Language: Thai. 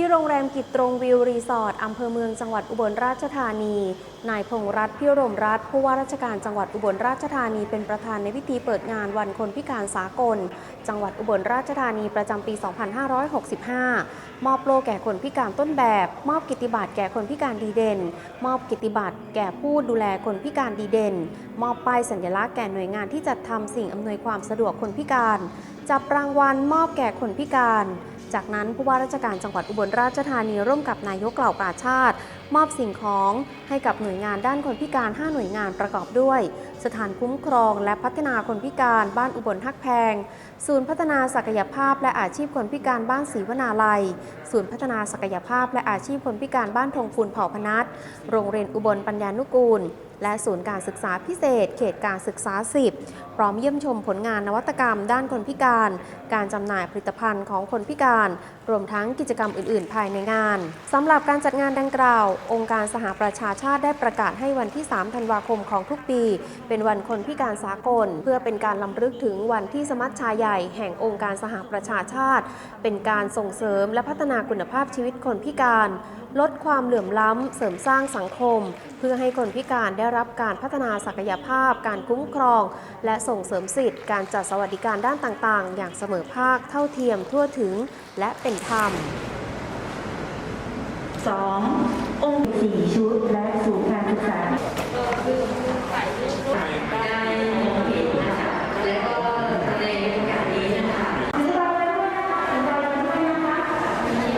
ที่โรงแรมกิจตรงวิวรีสอร์ทอำเภอเมืองจังหวัดอุบลราชธานี นายพงรัตน์พิรมรัตน์ผู้ว่าราชการจังหวัดอุบลราชธานีเป็นประธานในพิธีเปิดงานวันคนพิการสากล จังหวัดอุบลราชธานีประจำปี 2565 มอบโลแก่คนพิการต้นแบบ มอบกิตติบัตรแก่คนพิการดีเด่น มอบกิตติบัตรแก่ผู้ดูแลคนพิการดีเด่น มอบป้ายสัญลักษณ์แก่หน่วยงานที่จัดทำสิ่งอำนวยความสะดวกคนพิการ จับรางวัลมอบแก่คนพิการ จากนั้นผู้ว่าราชการจังหวัดอุบลราชธานีร่วมกับนายกเหล่ากาชาติ มอบสิ่งของให้กับหน่วยงานด้านคนพิการ 5 หน่วยงานประกอบด้วย สถานคุ้มครองและพัฒนาคนพิการบ้านอุบลทักแพง ศูนย์พัฒนาศักยภาพและอาชีพคนพิการบ้านศรีวนาลัย ศูนย์พัฒนาศักยภาพและอาชีพคนพิการบ้านทงคูนเผ่าพนัสโรงเรียนอุบลปัญญานุกูล และศูนย์การศึกษาพิเศษ เขตการศึกษา 10 พร้อมเยี่ยมชมผลงานนวัตกรรม ด้านคนพิการ การจำหน่ายผลิตภัณฑ์ของคนพิการ รวมทั้งกิจกรรมอื่น ๆ ภายในงานสำหรับการจัดงานดังกล่าวองค์การสหประชาชาติได้ประกาศให้วันที่ 3 ธันวาคมของทุกปี เป็นวันคนพิการสากล เพื่อเป็นการลำลึกถึงวันที่สมัชชาใหญ่แห่งองค์การสหประชาชาติ เป็นการส่งเสริมและพัฒนาคุณภาพชีวิตคนพิการ ลดความเหลื่อมล้ำ เสริมสร้างสังคม เพื่อให้คนพิการได้รับการพัฒนาศักยภาพ การคุ้มครอง และส่งเสริมสิทธิการจัดสวัสดิการด้านต่าง ๆ อย่างเสมอภาคเท่าเทียมทั่วถึงและเป็นธรรม 2. Của.